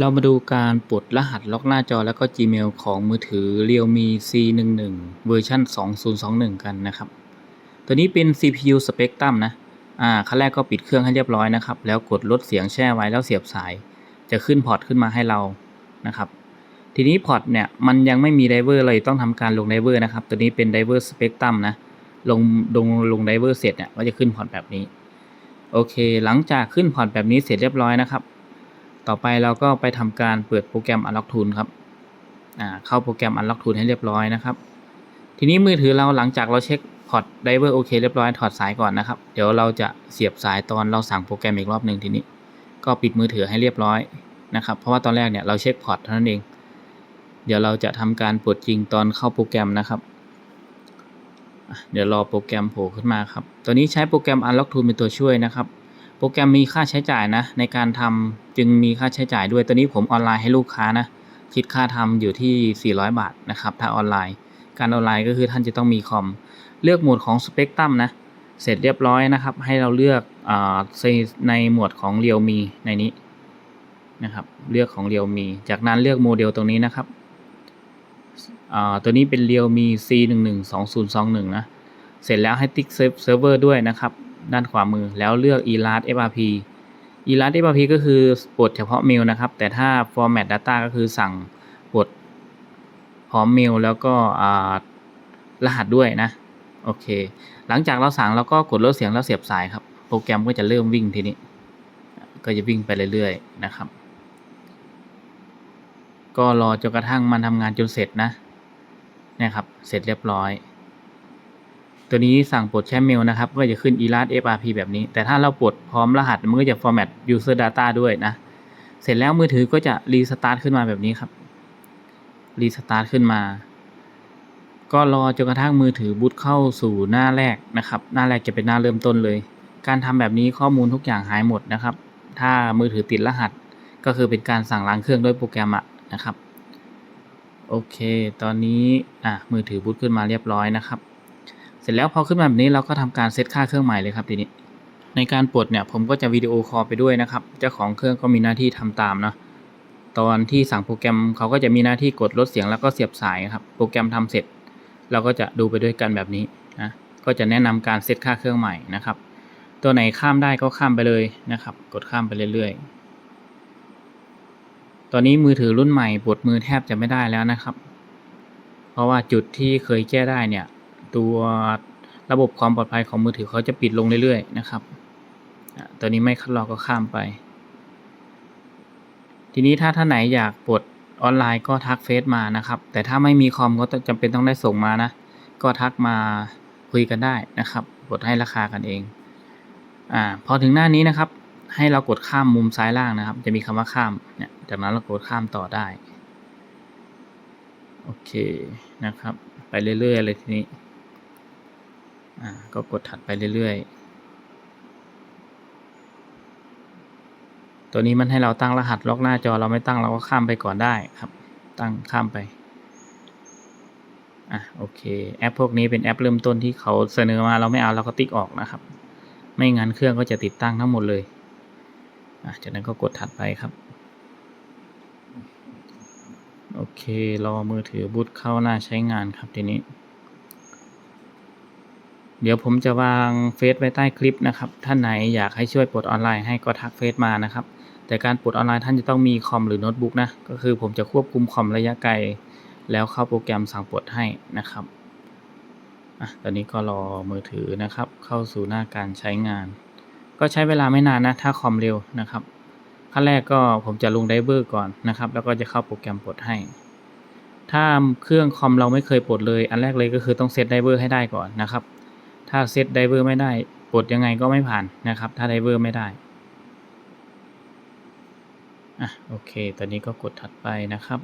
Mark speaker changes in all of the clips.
Speaker 1: เรามาดูการปลดรหัสล็อกหน้าจอแล้วก็ Gmail ของมือถือ Realme C11 เวอร์ชัน2021 กันนะครับ ตัวนี้เป็น CPU Spectrum นะ อ่า ขั้นแรกก็ปิดเครื่องให้เรียบร้อยนะครับ แล้วกดลดเสียงแช่ไว้แล้วเสียบสาย จะขึ้นพอร์ตขึ้นมาให้เรานะครับ ทีนี้พอร์ตเนี่ย มันยังไม่มีไดเวอร์เลยต้องทำการลงไดเวอร์นะครับ ตัวนี้เป็นไดเวอร์ Spectrum นะ ลงลงลงไดเวอร์เสร็จเนี่ยก็จะขึ้นพอร์ตแบบนี้ โอเค หลังจากขึ้นพอร์ตแบบนี้เสร็จเรียบร้อยนะครับ ต่อไปเราก็ไปทำการเปิดโปรแกรม Unlock Tool ครับเข้าโปรแกรม Unlock Tool ให้เรียบร้อยนะครับ ทีนี้มือถือเราหลังจากเราเช็คพอร์ตไดเวอร์โอเคเรียบร้อยถอดสายก่อนนะครับ เดี๋ยวเราจะเสียบสายตอนเราสั่งโปรแกรมอีกรอบหนึ่งทีนี้ ก็ปิดมือถือให้เรียบร้อยนะครับ เพราะว่าตอนแรกเนี่ยเราเช็คพอร์ตเท่านั้นเอง เดี๋ยวเราจะทำการปลดจริงตอนเข้าโปรแกรมนะครับ เดี๋ยวรอโปรแกรมโผล่ขึ้นมาครับ ตัวนี้ใช้โปรแกรม Unlock Tool เป็นตัวช่วยนะครับ โปรแกรมมีค่าใช้จ่ายนะ ในการทำจึงมีค่าใช้จ่ายด้วยตัวนี้ผมออนไลน์ให้ลูกค้านะ คิดค่าทำอยู่ที่ 400 บาทนะครับ ถ้าออนไลน์ การออนไลน์ก็คือท่านจะต้องมีคอม เลือกโหมดของ Spectrum นะ เสร็จเรียบร้อยนะครับ ให้เราเลือกอในหมวดของ Realme ในนี้นะครับ เลือกของ Realme จากนั้นเลือกโมเดลตรงนี้นะครับตัวนี้เป็น Realme C11 2021 นะ เสร็จแล้วให้ติ๊กเซิร์ฟเวอร์ด้วยนะครับ ด้านขวามือ แล้วเลือก E-Last frp E-Last frp ก็คือปลดเฉพาะเมลนะครับ แต่ถ้า format data ก็คือสั่งปลดพร้อมเมลแล้วก็รหัสด้วยนะ โอเค หลังจากเราสั่งเราก็กดลดเสียงแล้วเสียบสายครับ โปรแกรมก็จะเริ่มวิ่งทีนี้ ก็จะวิ่งไปเรื่อยๆนะครับ ก็รอจนกระทั่งมันทำงานจนเสร็จนะนะครับ เสร็จเรียบร้อย ตัวนี้สั่งปลดแชมเมลนะครับก็จะขึ้น elas frp แบบนี้ แต่ถ้าเราปลดพร้อมรหัสมันก็จะ format user data ด้วยนะ เสร็จแล้วมือถือก็จะรีสตาร์ทขึ้นมาแบบนี้ครับรีสตาร์ทขึ้นมา ก็รอจนกระทั่งมือถือบูตเข้าสู่หน้าแรกนะครับ หน้าแรกจะเป็นหน้าเริ่มต้นเลย การทำแบบนี้ข้อมูลทุกอย่างหายหมดนะครับ ถ้ามือถือติดรหัส ก็คือเป็นการสั่งล้างเครื่องด้วยโปรแกรมอะนะครับ โอเค ตอนนี้อะมือถือบูตขึ้นมาเรียบร้อยนะครับ ร็จแล้วพอขึ้นมาแบบนี้เราก็ทำการเซตค่าเครื่องใหม่เลยครับทีนี้ ในการปลดเนี่ยผมก็จะวิดีโอคอลไปด้วยนะครับ เจ้าของเครื่องก็มีหน้าที่ทำตามเนาะตอนที่สั่งโปรแกรมเขาก็จะมีหน้าที่กดลดเสียงแล้วก็เสียบสายครับ โปรแกรมทำเสร็จ เราก็จะดูไปด้วยกันแบบนี้นะก็จะแนะนำการเซตค่าเครื่องใหม่นะครับ ตัวไหนข้ามได้ก็ข้ามไปเลยนะครับ กดข้ามไปเรื่อยๆ ตอนนี้มือถือรุ่นใหม่ปลดมือแทบจะไม่ได้แล้วนะครับ เพราะว่าจุดที่เคยแก้ได้เนี่ย ตัวระบบความปลอดภัยของมือถือเขาจะปิดลงเรื่อยๆนะครับตัวนี้ไม่คัดลอกก็ข้ามไป ทีนี้ถ้าท่านไหนอยากปลดออนไลน์ก็ทักเฟซมานะครับ แต่ถ้าไม่มีคอมก็จำเป็นต้องได้ส่งมานะ ก็ทักมาคุยกันได้นะครับปลดให้ราคากันเอง อ่า พอถึงหน้านี้นะครับ ให้เรากดข้ามมุมซ้ายล่างนะครับ จะมีคำว่าข้ามเนี่ย จากนั้นเรากดข้ามต่อได้ โอเคนะครับ ไปเรื่อยๆเลยทีนี้ ก็กดถัดไปเรื่อยๆ ตัวนี้มันให้เราตั้งรหัสล็อกหน้าจอเราไม่ตั้งเราก็ข้ามไปก่อนได้ครับ ตั้งข้ามไป อะโอเค แอปพวกนี้เป็นแอปเริ่มต้นที่เขาเสนอมาเราไม่เอาเราก็ติ๊กออกนะครับ ไม่งั้นเครื่องก็จะติดตั้งทั้งหมดเลยอะจากนั้นก็กดถัดไปครับโอเค รอมือถือบูตเข้าหน้าใช้งานครับทีนี้ เดี๋ยวผมจะวางเฟซไว้ใต้คลิปนะครับ ท่านไหนอยากให้ช่วยปลดออนไลน์ให้ก็ทักเฟซมานะครับ แต่การปลดออนไลน์ท่านจะต้องมีคอมหรือโน้ตบุ๊กนะ ก็คือผมจะควบคุมคอมระยะไกล แล้วเข้าโปรแกรมสั่งปลดให้นะครับอะตอนนี้ก็รอมือถือนะครับ เข้าสู่หน้าการใช้งาน ก็ใช้เวลาไม่นานนะ ถ้าคอมเร็วนะครับ ขั้นแรกก็ผมจะลงไดเวอร์ก่อนนะครับ แล้วก็จะเข้าโปรแกรมปลดให้ถ้าเครื่องคอมเราไม่เคยปลดเลย อันแรกเลยก็คือต้องเซตไดเวอร์ให้ได้ก่อนนะครับ ถ้าเซตไดเวอร์ไม่ได้ปลดยังไงก็ไม่ผ่านนะครับ ถ้าไดเวอร์ไม่ได้อะโอเค ตอนนี้ก็กดถัดไปนะครับ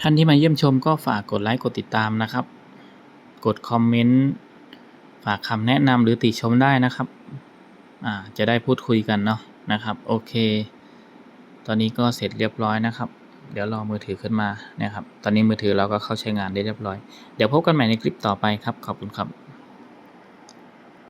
Speaker 1: ท่านที่มาเยี่ยมชมก็ฝากกดไลค์กดติดตามนะครับ กดคอมเมนต์ฝากคำแนะนำหรือติชมได้นะครับอ่าจะได้พูดคุยกันเนาะนะครับ โอเค ตอนนี้ก็เสร็จเรียบร้อยนะครับ เดี๋ยวรอมือถือขึ้นมานะครับ ตอนนี้มือถือเราก็เข้าใช้งานได้เรียบร้อย เดี๋ยวพบกันใหม่ในคลิปต่อไปครับ ขอบคุณครับ